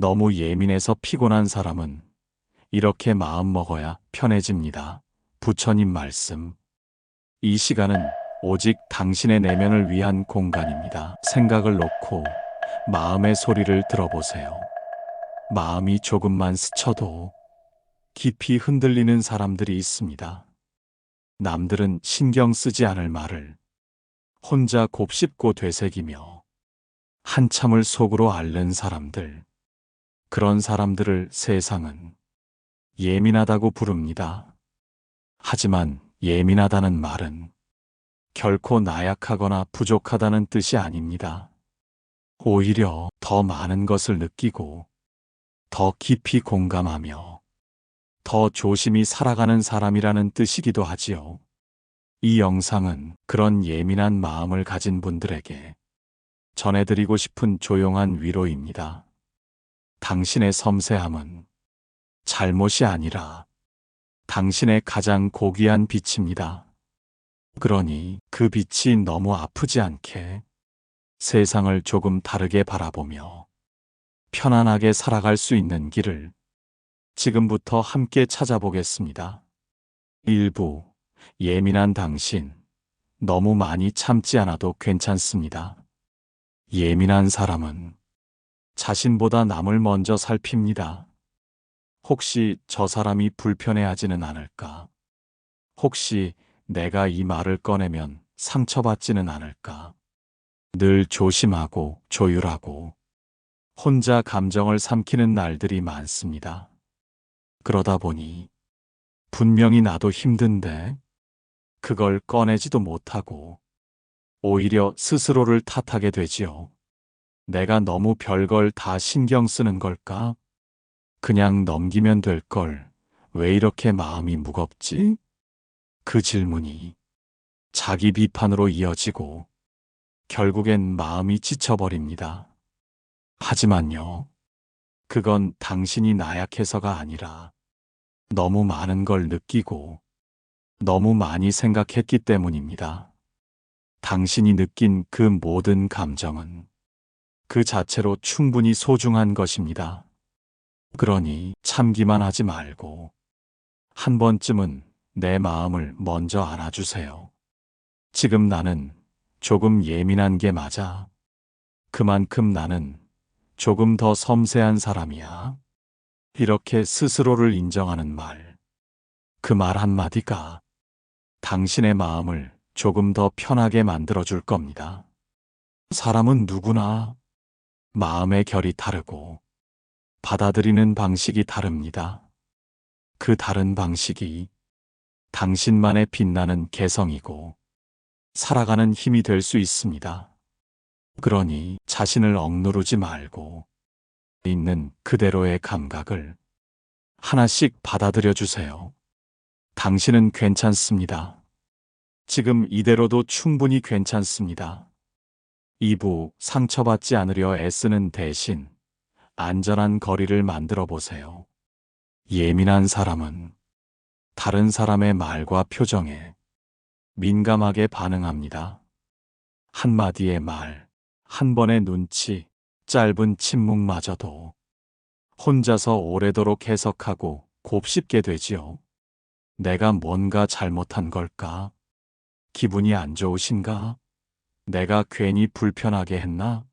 너무 예민해서 피곤한 사람은 이렇게 마음 먹어야 편해집니다. 부처님 말씀. 이 시간은 오직 당신의 내면을 위한 공간입니다. 생각을 놓고 마음의 소리를 들어보세요. 마음이 조금만 스쳐도 깊이 흔들리는 사람들이 있습니다. 남들은 신경 쓰지 않을 말을 혼자 곱씹고 되새기며 한참을 속으로 앓는 사람들. 그런 사람들을 세상은 예민하다고 부릅니다. 하지만 예민하다는 말은 결코 나약하거나 부족하다는 뜻이 아닙니다. 오히려 더 많은 것을 느끼고 더 깊이 공감하며 더 조심히 살아가는 사람이라는 뜻이기도 하지요. 이 영상은 그런 예민한 마음을 가진 분들에게 전해드리고 싶은 조용한 위로입니다. 당신의 섬세함은 잘못이 아니라 당신의 가장 고귀한 빛입니다. 그러니 그 빛이 너무 아프지 않게 세상을 조금 다르게 바라보며 편안하게 살아갈 수 있는 길을 지금부터 함께 찾아보겠습니다. 일부 예민한 당신 너무 많이 참지 않아도 괜찮습니다. 예민한 사람은 자신보다 남을 먼저 살핍니다. 혹시 저 사람이 불편해하지는 않을까? 혹시 내가 이 말을 꺼내면 상처받지는 않을까? 늘 조심하고 조율하고 혼자 감정을 삼키는 날들이 많습니다. 그러다 보니 분명히 나도 힘든데 그걸 꺼내지도 못하고 오히려 스스로를 탓하게 되지요. 내가 너무 별걸 다 신경 쓰는 걸까? 그냥 넘기면 될 걸 왜 이렇게 마음이 무겁지? 그 질문이 자기 비판으로 이어지고 결국엔 마음이 지쳐버립니다. 하지만요, 그건 당신이 나약해서가 아니라 너무 많은 걸 느끼고 너무 많이 생각했기 때문입니다. 당신이 느낀 그 모든 감정은 그 자체로 충분히 소중한 것입니다. 그러니 참기만 하지 말고 한 번쯤은 내 마음을 먼저 안아주세요. 지금 나는 조금 예민한 게 맞아. 그만큼 나는 조금 더 섬세한 사람이야. 이렇게 스스로를 인정하는 말. 그 말 한마디가 당신의 마음을 조금 더 편하게 만들어 줄 겁니다. 사람은 누구나 마음의 결이 다르고 받아들이는 방식이 다릅니다. 그 다른 방식이 당신만의 빛나는 개성이고 살아가는 힘이 될 수 있습니다. 그러니 자신을 억누르지 말고 있는 그대로의 감각을 하나씩 받아들여 주세요. 당신은 괜찮습니다. 지금 이대로도 충분히 괜찮습니다. 2부 상처받지 않으려 애쓰는 대신 안전한 거리를 만들어 보세요. 예민한 사람은 다른 사람의 말과 표정에 민감하게 반응합니다. 한마디의 말, 한 번의 눈치, 짧은 침묵마저도 혼자서 오래도록 해석하고 곱씹게 되지요. 내가 뭔가 잘못한 걸까? 기분이 안 좋으신가? 내가 괜히 불편하게 했나?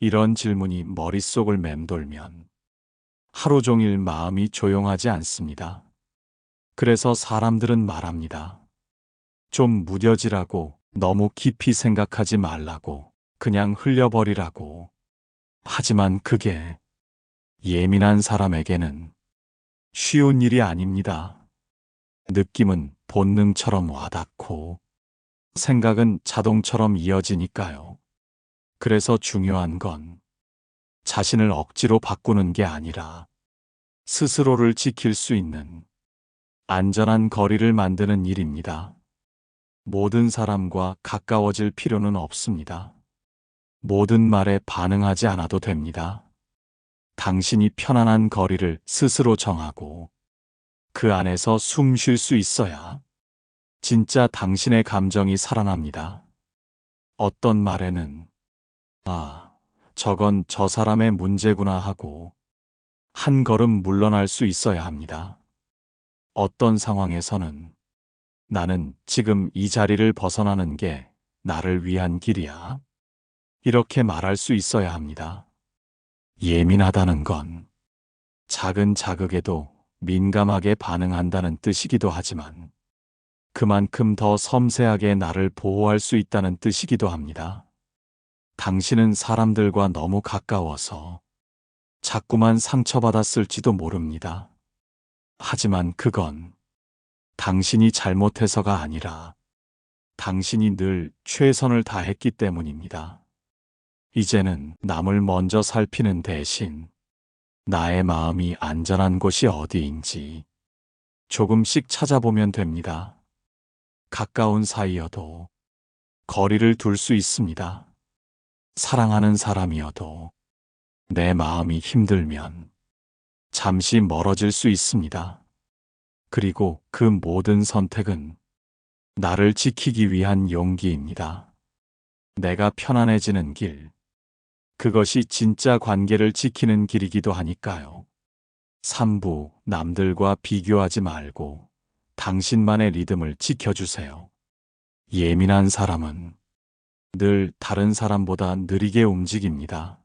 이런 질문이 머릿속을 맴돌면 하루 종일 마음이 조용하지 않습니다. 그래서 사람들은 말합니다. 좀 무뎌지라고 너무 깊이 생각하지 말라고 그냥 흘려버리라고. 하지만 그게 예민한 사람에게는 쉬운 일이 아닙니다. 느낌은 본능처럼 와닿고 생각은 자동처럼 이어지니까요. 그래서 중요한 건 자신을 억지로 바꾸는 게 아니라 스스로를 지킬 수 있는 안전한 거리를 만드는 일입니다. 모든 사람과 가까워질 필요는 없습니다. 모든 말에 반응하지 않아도 됩니다. 당신이 편안한 거리를 스스로 정하고 그 안에서 숨 쉴 수 있어야 진짜 당신의 감정이 살아납니다. 어떤 말에는 아, 저건 저 사람의 문제구나 하고 한 걸음 물러날 수 있어야 합니다. 어떤 상황에서는 나는 지금 이 자리를 벗어나는 게 나를 위한 길이야. 이렇게 말할 수 있어야 합니다. 예민하다는 건 작은 자극에도 민감하게 반응한다는 뜻이기도 하지만 그만큼 더 섬세하게 나를 보호할 수 있다는 뜻이기도 합니다. 당신은 사람들과 너무 가까워서 자꾸만 상처받았을지도 모릅니다. 하지만 그건 당신이 잘못해서가 아니라 당신이 늘 최선을 다했기 때문입니다. 이제는 남을 먼저 살피는 대신 나의 마음이 안전한 곳이 어디인지 조금씩 찾아보면 됩니다. 가까운 사이여도 거리를 둘 수 있습니다. 사랑하는 사람이어도 내 마음이 힘들면 잠시 멀어질 수 있습니다. 그리고 그 모든 선택은 나를 지키기 위한 용기입니다. 내가 편안해지는 길. 그것이 진짜 관계를 지키는 길이기도 하니까요. 3부 남들과 비교하지 말고 당신만의 리듬을 지켜주세요. 예민한 사람은 늘 다른 사람보다 느리게 움직입니다.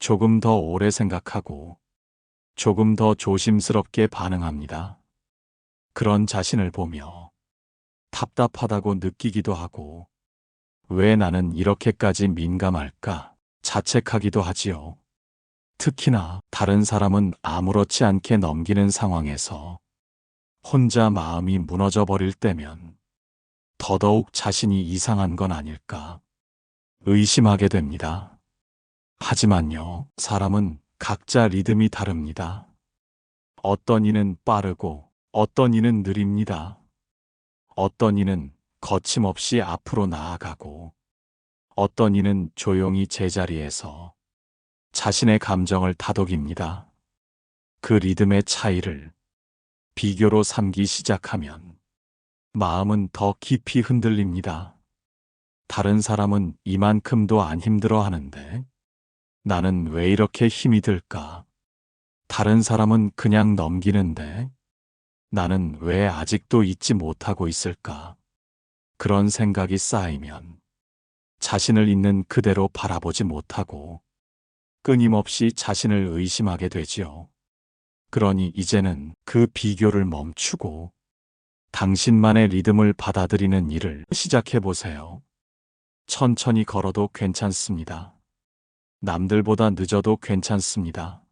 조금 더 오래 생각하고 조금 더 조심스럽게 반응합니다. 그런 자신을 보며 답답하다고 느끼기도 하고 왜 나는 이렇게까지 민감할까 자책하기도 하지요. 특히나 다른 사람은 아무렇지 않게 넘기는 상황에서 혼자 마음이 무너져 버릴 때면 더더욱 자신이 이상한 건 아닐까 의심하게 됩니다. 하지만요, 사람은 각자 리듬이 다릅니다. 어떤 이는 빠르고 어떤 이는 느립니다. 어떤 이는 거침없이 앞으로 나아가고 어떤 이는 조용히 제자리에서 자신의 감정을 다독입니다. 그 리듬의 차이를 비교로 삼기 시작하면 마음은 더 깊이 흔들립니다. 다른 사람은 이만큼도 안 힘들어 하는데 나는 왜 이렇게 힘이 들까? 다른 사람은 그냥 넘기는데 나는 왜 아직도 잊지 못하고 있을까? 그런 생각이 쌓이면 자신을 있는 그대로 바라보지 못하고 끊임없이 자신을 의심하게 되지요. 그러니 이제는 그 비교를 멈추고 당신만의 리듬을 받아들이는 일을 시작해 보세요. 천천히 걸어도 괜찮습니다. 남들보다 늦어도 괜찮습니다.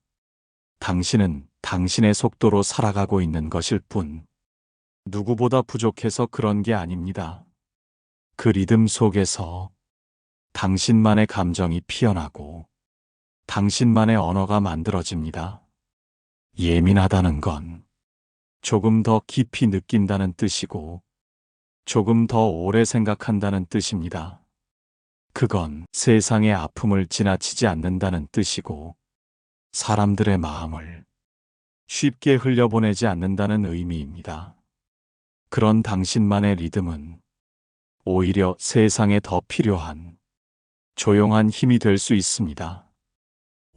당신은 당신의 속도로 살아가고 있는 것일 뿐, 누구보다 부족해서 그런 게 아닙니다. 그 리듬 속에서 당신만의 감정이 피어나고 당신만의 언어가 만들어집니다. 예민하다는 건 조금 더 깊이 느낀다는 뜻이고 조금 더 오래 생각한다는 뜻입니다. 그건 세상의 아픔을 지나치지 않는다는 뜻이고 사람들의 마음을 쉽게 흘려보내지 않는다는 의미입니다. 그런 당신만의 리듬은 오히려 세상에 더 필요한 조용한 힘이 될 수 있습니다.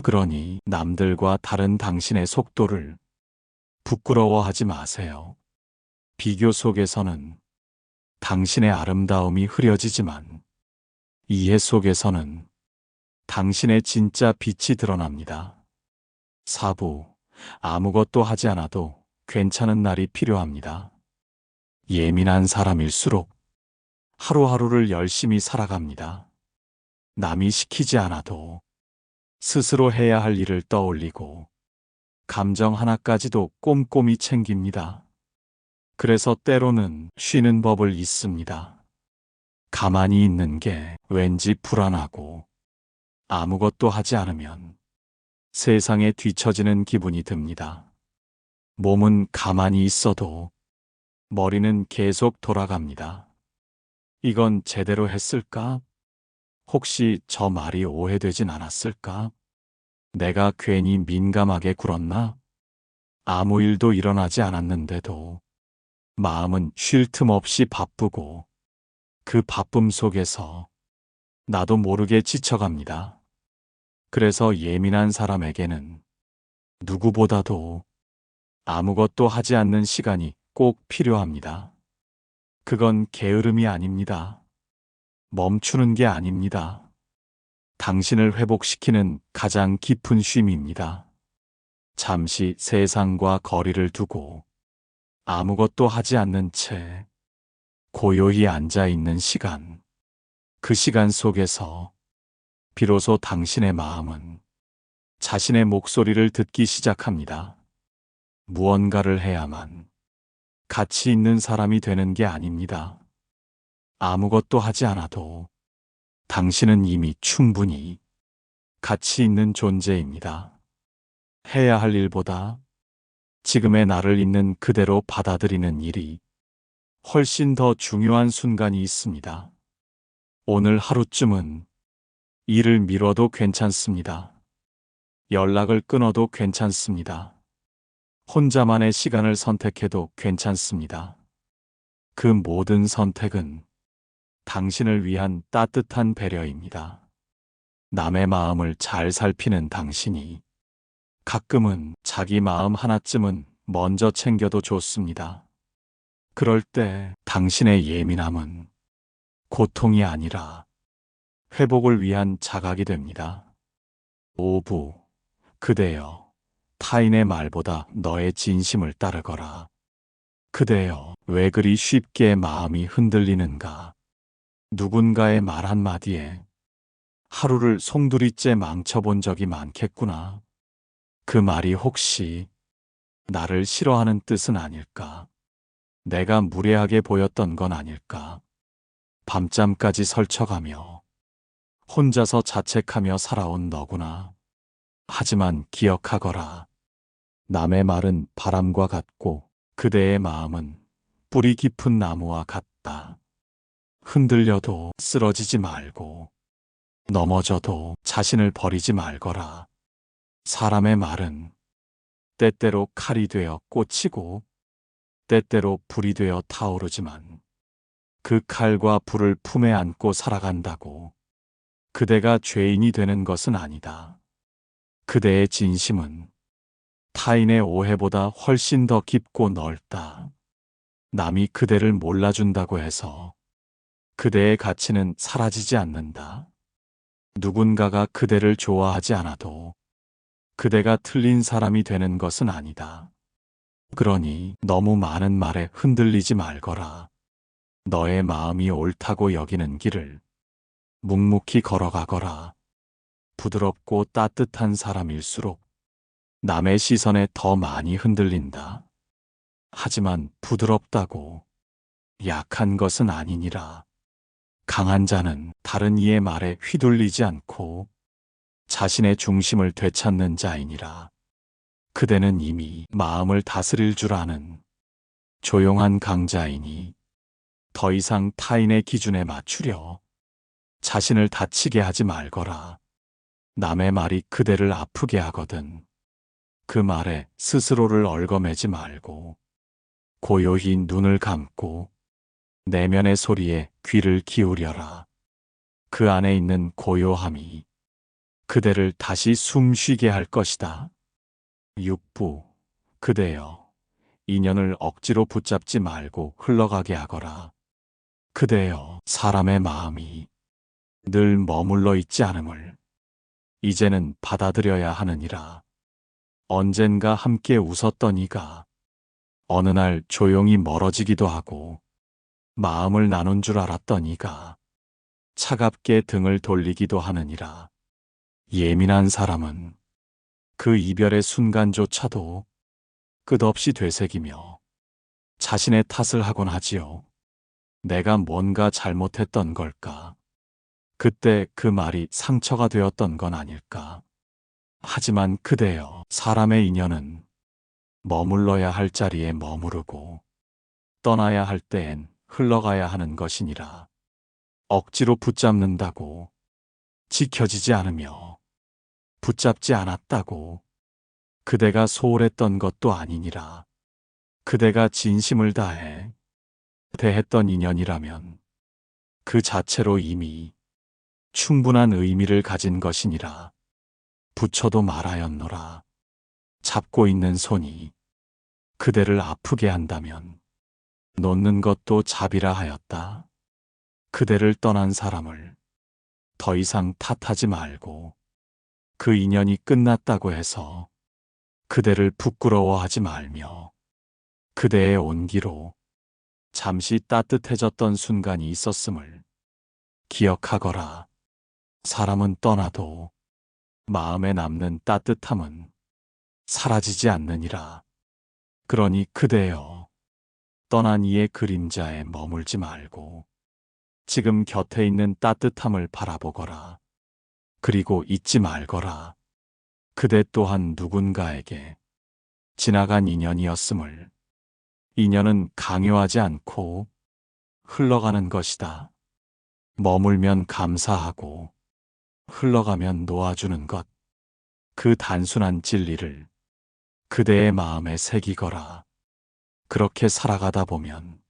그러니 남들과 다른 당신의 속도를 부끄러워하지 마세요. 비교 속에서는 당신의 아름다움이 흐려지지만 이해 속에서는 당신의 진짜 빛이 드러납니다. 사부, 아무것도 하지 않아도 괜찮은 날이 필요합니다. 예민한 사람일수록 하루하루를 열심히 살아갑니다. 남이 시키지 않아도 스스로 해야 할 일을 떠올리고 감정 하나까지도 꼼꼼히 챙깁니다. 그래서 때로는 쉬는 법을 잊습니다. 가만히 있는 게 왠지 불안하고 아무것도 하지 않으면 세상에 뒤처지는 기분이 듭니다. 몸은 가만히 있어도 머리는 계속 돌아갑니다. 이건 제대로 했을까? 혹시 저 말이 오해되진 않았을까? 내가 괜히 민감하게 굴었나? 아무 일도 일어나지 않았는데도 마음은 쉴 틈 없이 바쁘고 그 바쁨 속에서 나도 모르게 지쳐갑니다. 그래서 예민한 사람에게는 누구보다도 아무것도 하지 않는 시간이 꼭 필요합니다. 그건 게으름이 아닙니다. 멈추는 게 아닙니다. 당신을 회복시키는 가장 깊은 쉼입니다. 잠시 세상과 거리를 두고 아무것도 하지 않는 채 고요히 앉아 있는 시간. 그 시간 속에서 비로소 당신의 마음은 자신의 목소리를 듣기 시작합니다. 무언가를 해야만 가치 있는 사람이 되는 게 아닙니다. 아무것도 하지 않아도 당신은 이미 충분히 가치 있는 존재입니다. 해야 할 일보다 지금의 나를 있는 그대로 받아들이는 일이 훨씬 더 중요한 순간이 있습니다. 오늘 하루쯤은 일을 미뤄도 괜찮습니다. 연락을 끊어도 괜찮습니다. 혼자만의 시간을 선택해도 괜찮습니다. 그 모든 선택은 당신을 위한 따뜻한 배려입니다. 남의 마음을 잘 살피는 당신이 가끔은 자기 마음 하나쯤은 먼저 챙겨도 좋습니다. 그럴 때 당신의 예민함은 고통이 아니라 회복을 위한 자각이 됩니다. 오부, 그대여, 타인의 말보다 너의 진심을 따르거라. 그대여, 왜 그리 쉽게 마음이 흔들리는가? 누군가의 말 한마디에 하루를 송두리째 망쳐본 적이 많겠구나. 그 말이 혹시 나를 싫어하는 뜻은 아닐까? 내가 무례하게 보였던 건 아닐까? 밤잠까지 설쳐가며 혼자서 자책하며 살아온 너구나. 하지만 기억하거라. 남의 말은 바람과 같고 그대의 마음은 뿌리 깊은 나무와 같다. 흔들려도 쓰러지지 말고 넘어져도 자신을 버리지 말거라. 사람의 말은 때때로 칼이 되어 꽂히고 때때로 불이 되어 타오르지만 그 칼과 불을 품에 안고 살아간다고 그대가 죄인이 되는 것은 아니다. 그대의 진심은 타인의 오해보다 훨씬 더 깊고 넓다. 남이 그대를 몰라준다고 해서 그대의 가치는 사라지지 않는다. 누군가가 그대를 좋아하지 않아도 그대가 틀린 사람이 되는 것은 아니다. 그러니 너무 많은 말에 흔들리지 말거라. 너의 마음이 옳다고 여기는 길을 묵묵히 걸어가거라. 부드럽고 따뜻한 사람일수록 남의 시선에 더 많이 흔들린다. 하지만 부드럽다고 약한 것은 아니니라. 강한 자는 다른 이의 말에 휘둘리지 않고 자신의 중심을 되찾는 자이니라. 그대는 이미 마음을 다스릴 줄 아는 조용한 강자이니 더 이상 타인의 기준에 맞추려 자신을 다치게 하지 말거라. 남의 말이 그대를 아프게 하거든. 그 말에 스스로를 얽어매지 말고 고요히 눈을 감고 내면의 소리에 귀를 기울여라. 그 안에 있는 고요함이 그대를 다시 숨 쉬게 할 것이다. 육부, 그대여, 인연을 억지로 붙잡지 말고 흘러가게 하거라. 그대여, 사람의 마음이 늘 머물러 있지 않음을 이제는 받아들여야 하느니라. 언젠가 함께 웃었던 이가 어느 날 조용히 멀어지기도 하고 마음을 나눈 줄 알았던 이가 차갑게 등을 돌리기도 하느니라. 예민한 사람은 그 이별의 순간조차도 끝없이 되새기며 자신의 탓을 하곤 하지요. 내가 뭔가 잘못했던 걸까? 그때 그 말이 상처가 되었던 건 아닐까? 하지만 그대여, 사람의 인연은 머물러야 할 자리에 머무르고 떠나야 할 때엔 흘러가야 하는 것이니라. 억지로 붙잡는다고 지켜지지 않으며 붙잡지 않았다고 그대가 소홀했던 것도 아니니라. 그대가 진심을 다해 대했던 인연이라면 그 자체로 이미 충분한 의미를 가진 것이니라. 붙여도 말하였노라. 잡고 있는 손이 그대를 아프게 한다면 놓는 것도 자비라 하였다. 그대를 떠난 사람을 더 이상 탓하지 말고 그 인연이 끝났다고 해서 그대를 부끄러워하지 말며 그대의 온기로 잠시 따뜻해졌던 순간이 있었음을 기억하거라. 사람은 떠나도 마음에 남는 따뜻함은 사라지지 않느니라. 그러니 그대여, 떠난 이의 그림자에 머물지 말고 지금 곁에 있는 따뜻함을 바라보거라. 그리고 잊지 말거라. 그대 또한 누군가에게 지나간 인연이었음을 인연은 강요하지 않고 흘러가는 것이다. 머물면 감사하고 흘러가면 놓아주는 것. 그 단순한 진리를 그대의 마음에 새기거라. 그렇게 살아가다 보면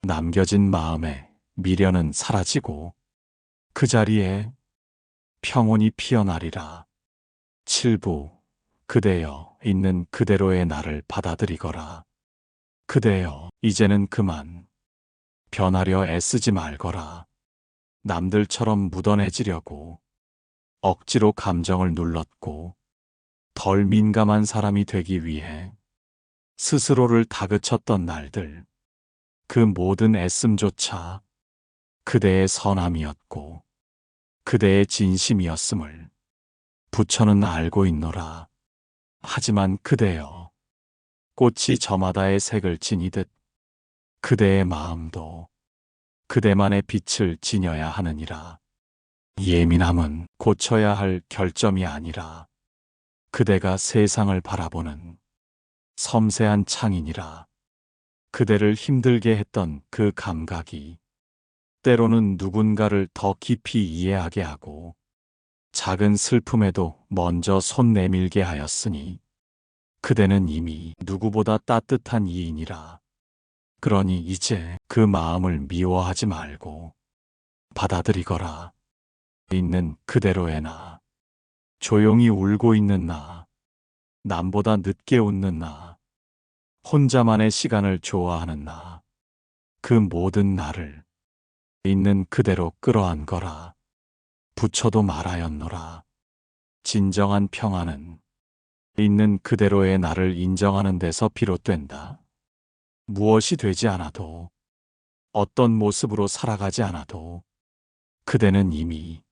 남겨진 마음에 미련은 사라지고 그 자리에 평온이 피어나리라. 칠부 그대여 있는 그대로의 나를 받아들이거라. 그대여 이제는 그만 변하려 애쓰지 말거라. 남들처럼 묻어내지려고 억지로 감정을 눌렀고 덜 민감한 사람이 되기 위해 스스로를 다그쳤던 날들 그 모든 애씀조차 그대의 선함이었고 그대의 진심이었음을 부처는 알고 있노라. 하지만 그대여 꽃이 저마다의 색을 지니듯 그대의 마음도 그대만의 빛을 지녀야 하느니라. 예민함은 고쳐야 할 결점이 아니라 그대가 세상을 바라보는 섬세한 창이니라. 그대를 힘들게 했던 그 감각이 때로는 누군가를 더 깊이 이해하게 하고 작은 슬픔에도 먼저 손 내밀게 하였으니 그대는 이미 누구보다 따뜻한 이인이라. 그러니 이제 그 마음을 미워하지 말고 받아들이거라. 있는 그대로의 나. 조용히 울고 있는 나. 남보다 늦게 웃는 나. 혼자만의 시간을 좋아하는 나. 그 모든 나를 있는 그대로 끌어안거라. 부처도 말하였노라. 진정한 평안은 있는 그대로의 나를 인정하는 데서 비롯된다. 무엇이 되지 않아도 어떤 모습으로 살아가지 않아도 그대는 이미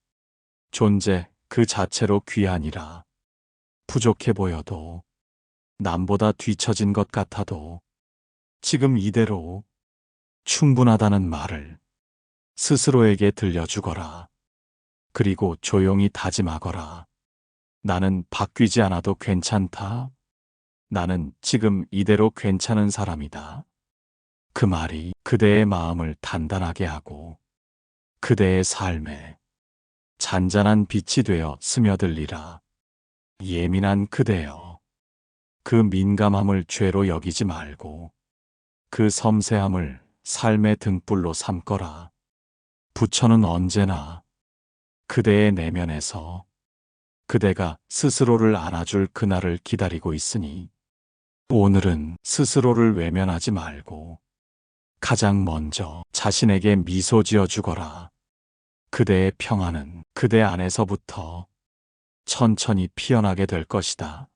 존재 그 자체로 귀하니라. 부족해 보여도 남보다 뒤처진 것 같아도 지금 이대로 충분하다는 말을 스스로에게 들려주거라. 그리고 조용히 다짐하거라. 나는 바뀌지 않아도 괜찮다. 나는 지금 이대로 괜찮은 사람이다. 그 말이 그대의 마음을 단단하게 하고 그대의 삶에 잔잔한 빛이 되어 스며들리라. 예민한 그대여. 그 민감함을 죄로 여기지 말고 그 섬세함을 삶의 등불로 삼거라. 부처는 언제나 그대의 내면에서 그대가 스스로를 안아줄 그날을 기다리고 있으니 오늘은 스스로를 외면하지 말고 가장 먼저 자신에게 미소 지어 주거라. 그대의 평안은 그대 안에서부터 천천히 피어나게 될 것이다.